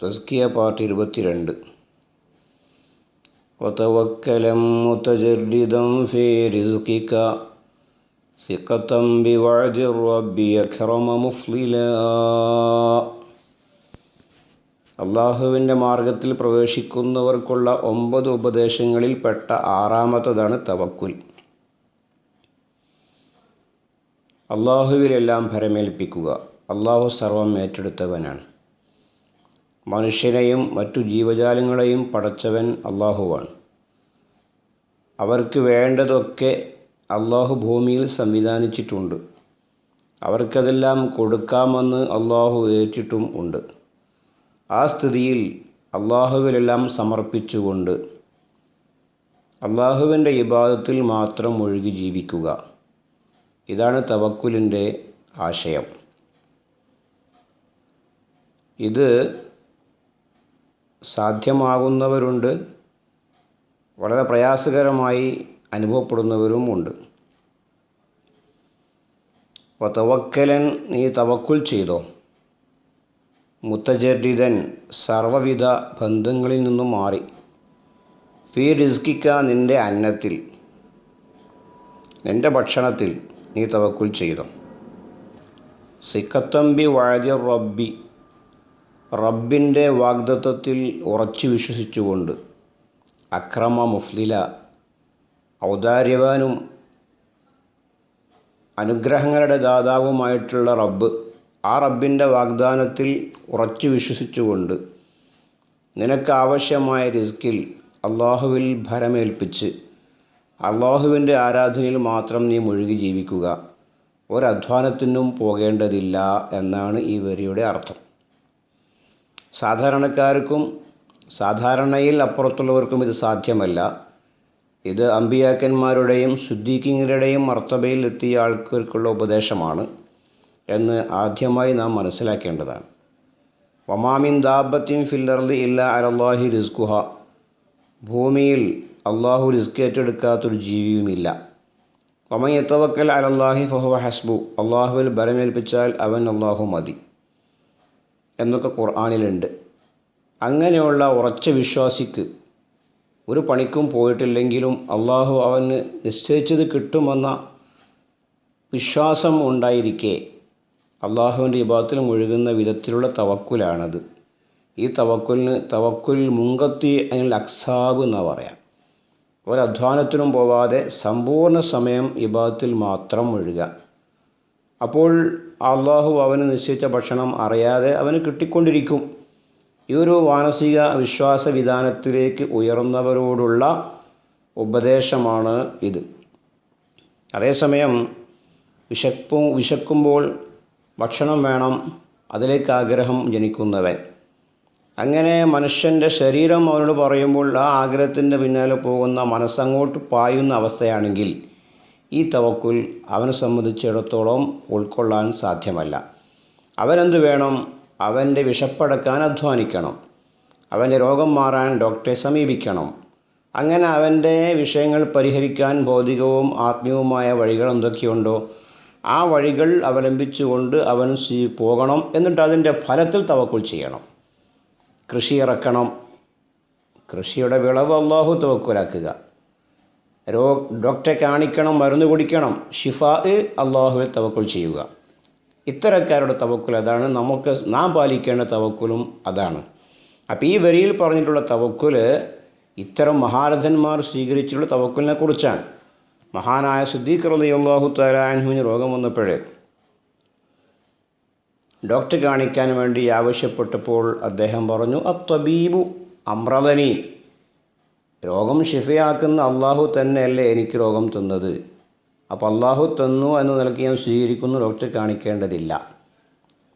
തസ്കിയ part ഇരുപത്തിരണ്ട് وتوكلا متجردا في رزقك ثقة بوعد الرب يكرم مفضلا അള്ളാഹുവിൻ്റെ മാർഗത്തിൽ പ്രവേശിക്കുന്നവർക്കുള്ള ഒമ്പത് ഉപദേശങ്ങളിൽ പെട്ട ആറാമത്തതാണ് തവക്കുൽ അള്ളാഹുവിലെല്ലാം ഭരമേൽപ്പിക്കുക അള്ളാഹു സർവം ഏറ്റെടുത്തവനാണ് മനുഷ്യനെയും മറ്റു ജീവജാലങ്ങളെയും പടച്ചവൻ അള്ളാഹുവാണ്. അവർക്ക് വേണ്ടതൊക്കെ അള്ളാഹു ഭൂമിയിൽ സംവിധാനിച്ചിട്ടുണ്ട്. അവർക്കതെല്ലാം കൊടുക്കാമെന്ന് അള്ളാഹു ഏറ്റിട്ടും ഉണ്ട്. ആ സ്ഥിതിയിൽ അള്ളാഹുവിലെല്ലാം സമർപ്പിച്ചുകൊണ്ട് അള്ളാഹുവിന്റെ ഇബാദത്തിൽ മാത്രം ഒഴുകി ജീവിക്കുക. ഇതാണ് തവക്കുലിന്റെ ആശയം. ഇത് സാധ്യമാകുന്നവരുണ്ട്. വളരെ പ്രയാസകരമായി അനുഭവപ്പെടുന്നവരും ഉണ്ട്. തവക്കലൻ നീ തവക്കുൽ ചെയ്തോ? മുത്തജഡിതൻ സർവവിധ ബന്ധങ്ങളിൽ നിന്നും മാറി. ഫീ റിസ്കിക്ക നിന്റെ അന്നത്തിൽ. നിന്റെ ഭക്ഷണത്തിൽ നീ തവക്കുൽ ചെയ്തോ? സിക്കത്തമ്പി വാഴ റബ്ബി. റബ്ബിന്റെ വാഗ്ദത്വത്തിൽ ഉറച്ചു വിശ്വസിച്ചുകൊണ്ട് അക്രമ മുഫ്ലില ഔദാര്യവാനും അനുഗ്രഹങ്ങളുടെ ദാതാവുമായിട്ടുള്ള റബ്ബ് ആ റബ്ബിന്റെ വാഗ്ദാനത്തിൽ ഉറച്ചു വിശ്വസിച്ചുകൊണ്ട് നിനക്ക് ആവശ്യമായ റിസ്കിൽ അള്ളാഹുവിൽ ഭരമേൽപ്പിച്ച് അള്ളാഹുവിന്റെ ആരാധനയിൽ മാത്രം നീ മുഴുകി ജീവിക്കുക. ഒരധ്വാനത്തിനും പോകേണ്ടതില്ല എന്നാണ് ഈ വരിയുടെ അർത്ഥം. സാധാരണക്കാർക്കും സാധാരണയിൽ അപ്പുറത്തുള്ളവർക്കും ഇത് സാധ്യമല്ല. ഇത് അമ്പിയാക്കന്മാരുടെയും ശുദ്ധീക്കിങ്ങളുടെയും മർത്തബയിൽ എത്തിയ ആൾക്കാർക്കുള്ള ഉപദേശമാണ് എന്ന് ആദ്യമായി നാം മനസ്സിലാക്കേണ്ടതാണ്. വമാമിൻ ദാബത്തിൻ ഫില്ലർലി ഇല്ല അലല്ലാഹി റിസ്കുഹ. ഭൂമിയിൽ അള്ളാഹു റിസ്ക് ഏറ്റെടുക്കാത്തൊരു ജീവിയുമില്ല. ഒമയത്തവക്കൽ യത്തവക്കൽ അലല്ലാഹി ഫഹുവ ഹസ്ബു. അള്ളാഹുവിൽ ബലമേൽപ്പിച്ചാൽ അവൻ അള്ളാഹു മതി. എന്നൊക്കെ ഖുർആാനിലുണ്ട്. അങ്ങനെയുള്ള ഉറച്ച വിശ്വാസിക്ക് ഒരു പണിക്കും പോയിട്ടില്ലെങ്കിലും അള്ളാഹു അവന് നിശ്ചയിച്ചത് കിട്ടുമെന്ന വിശ്വാസം ഉണ്ടായിരിക്കെ അള്ളാഹുവിന്റെ വിഭാഗത്തിൽ മുഴുകുന്ന വിധത്തിലുള്ള തവക്കുലാണത്. ഈ തവക്കുലിന് തവക്കുൽ മുങ്കത്തി അതിൽ അക്സാബ് എന്ന് പറയാം. ഒരധ്വാനത്തിനും പോവാതെ സമ്പൂർണ സമയം വിഭാഗത്തിൽ മാത്രം മുഴുക. അപ്പോൾ അള്ളാഹു അവന് നിശ്ചയിച്ച ഭക്ഷണം അറിയാതെ അവന് കിട്ടിക്കൊണ്ടിരിക്കും. ഈ ഒരു മാനസിക വിശ്വാസ വിധാനത്തിലേക്ക് ഉയർന്നവരോടുള്ള ഉപദേശമാണ് ഇത്. അതേസമയം വിശപ്പും വിശക്കുമ്പോൾ ഭക്ഷണം വേണം അതിലേക്ക് ആഗ്രഹം ജനിക്കുന്നവൻ. അങ്ങനെ മനുഷ്യന്റെ ശരീരം അവനോട് പറയുമ്പോൾ ആ ആഗ്രഹത്തിന്റെ പിന്നാലെ പോകുന്ന മനസ്സങ്ങോട്ട് പായുന്ന അവസ്ഥയാണെങ്കിൽ ഈ തവക്കുൽ അവനെ സംബന്ധിച്ചിടത്തോളം ഉൾക്കൊള്ളാൻ സാധ്യമല്ല. അവനെന്ത് വേണം? അവന്റെ വിഷപ്പടക്കാൻ അധ്വാനിക്കണം. അവന്റെ രോഗം മാറാൻ ഡോക്ടറെ സമീപിക്കണം. അങ്ങനെ അവന്റെ വിഷയങ്ങൾ പരിഹരിക്കാൻ ഭൗതികവും ആത്മീയവുമായ വഴികൾ എന്തൊക്കെയുണ്ടോ ആ വഴികൾ അവലംബിച്ചുകൊണ്ട് അവൻ പോകണം എന്നിട്ട് അതിന്റെ ഫലത്തിൽ തവക്കുൽ ചെയ്യണം. കൃഷി ഇറക്കണം. കൃഷിയുടെ വിളവ് അള്ളാഹു തവക്കുലാക്കുക. രോ ഡോക്ടറെ കാണിക്കണം മരുന്ന് കുടിക്കണം ഷിഫാ അള്ളാഹുവെ തവക്കുൽ ചെയ്യുക. ഇത്തരക്കാരുടെ തവക്കുൽ അതാണ് നമുക്ക് നാം പാലിക്കേണ്ട തവക്കുലും അതാണ്. അപ്പോൾ ഈ വരിയിൽ പറഞ്ഞിട്ടുള്ള തവക്കുൽ ഇത്തരം മഹാരഥന്മാർ സ്വീകരിച്ചിട്ടുള്ള തവക്കുലിനെ കുറിച്ചാണ്. മഹാനായ സുദ്ദീഖ് അള്ളാഹു തലാൻഹുവിന് രോഗം വന്നപ്പോഴേ ഡോക്ടർ കാണിക്കാൻ വേണ്ടി ആവശ്യപ്പെട്ടപ്പോൾ അദ്ദേഹം പറഞ്ഞു അത്തബീബു അമ്രതനി രോഗം ഷിഫയാക്കുന്ന അള്ളാഹു തന്നെയല്ലേ എനിക്ക് രോഗം തന്നത്? അപ്പോൾ അള്ളാഹു തന്നു എന്ന നിലയ്ക്ക് ഞാൻ സ്വീകരിക്കുന്നു ഡോക്ടറെ കാണിക്കേണ്ടതില്ല.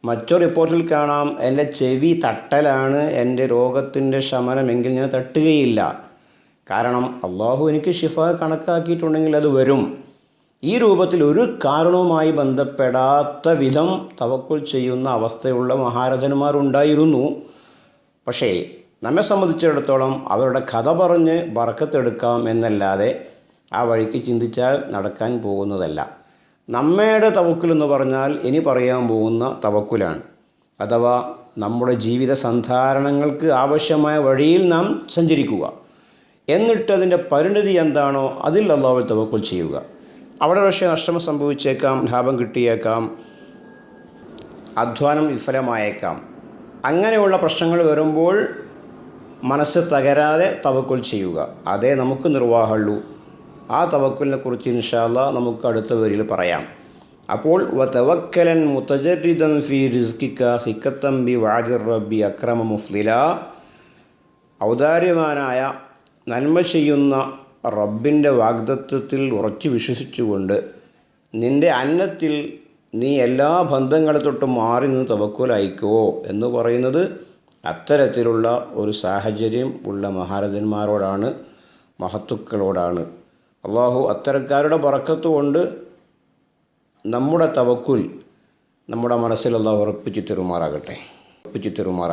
മറ്റൊരു റിപ്പോർട്ടിൽ കാണാം എന്റെ ചെവി തട്ടലാണ് എന്റെ രോഗത്തിന്റെ ശമനമെങ്കിൽ ഞാൻ തട്ടുകയില്ല. കാരണം അള്ളാഹു എനിക്ക് ഷിഫ കണക്കാക്കിയിട്ടുണ്ടെങ്കിൽ അത് വരും. ഈ രൂപത്തിൽ ഒരു കാരണവുമായി ബന്ധപ്പെടാത്ത വിധം തവക്കുൽ ചെയ്യുന്ന അവസ്ഥയുള്ള മഹാരഥന്മാരുണ്ടായിരുന്നു. പക്ഷേ നമ്മെ സംബന്ധിച്ചിടത്തോളം അവരുടെ കഥ പറഞ്ഞ് വറക്കത്തെടുക്കാം എന്നല്ലാതെ ആ വഴിക്ക് ചിന്തിച്ചാൽ നടക്കാൻ പോകുന്നതല്ല. നമ്മയുടെ തവക്കുൽ എന്ന് പറഞ്ഞാൽ ഇനി പറയാൻ പോകുന്ന തവക്കുലാണ്. അഥവാ നമ്മുടെ ജീവിത സന്ധാരണങ്ങൾക്ക് ആവശ്യമായ വഴിയിൽ നാം സഞ്ചരിക്കുക. എന്നിട്ട് അതിന്റെ പരിണിതി എന്താണോ അതിൽ അള്ളാഹുവിൽ തവക്കുൽ ചെയ്യുക. അവിടെ പക്ഷേ നഷ്ടം സംഭവിച്ചേക്കാം ലാഭം കിട്ടിയേക്കാം അധ്വാനം വിഫലമായേക്കാം. അങ്ങനെയുള്ള പ്രശ്നങ്ങൾ വരുമ്പോൾ മനസ്സ് തകരാതെ തവക്കുൽ ചെയ്യുക. അതേ നമുക്ക് നിർവാഹമുള്ളൂ. ആ തവക്കുലിനെ കുറിച്ച് ഇൻഷാല്ല നമുക്ക് അടുത്ത വരിയിൽ പറയാം. അപ്പോൾ വതവക്കലൻ തവക്കലൻ ഫി റിസ്കിക്ക സിക്കത്തമ്പി വാജിർ റബ്ബി അക്രമ മുഫ്ലില ഔദാര്യമാനായ നന്മ ചെയ്യുന്ന റബ്ബിന്റെ വാഗ്ദത്വത്തിൽ ഉറച്ചു വിശ്വസിച്ചുകൊണ്ട് നിന്റെ അന്നത്തിൽ നീ എല്ലാ ബന്ധങ്ങളെ തൊട്ടും മാറി നിന്ന് തവക്കുലയക്കോ എന്ന് പറയുന്നത് അത്തരത്തിലുള്ള ഒരു സാഹചര്യം ഉള്ള മഹാരഥന്മാരോടാണ് മഹത്തുക്കളോടാണ്. അള്ളാഹു അത്തരക്കാരുടെ പറക്കത്ത് കൊണ്ട് നമ്മുടെ തവക്കുൽ നമ്മുടെ മനസ്സിൽ അള്ളാഹു ഉറപ്പിച്ചു തരുമാറാകട്ടെ. ഉറപ്പിച്ചു തരുമാറാകട്ടെ.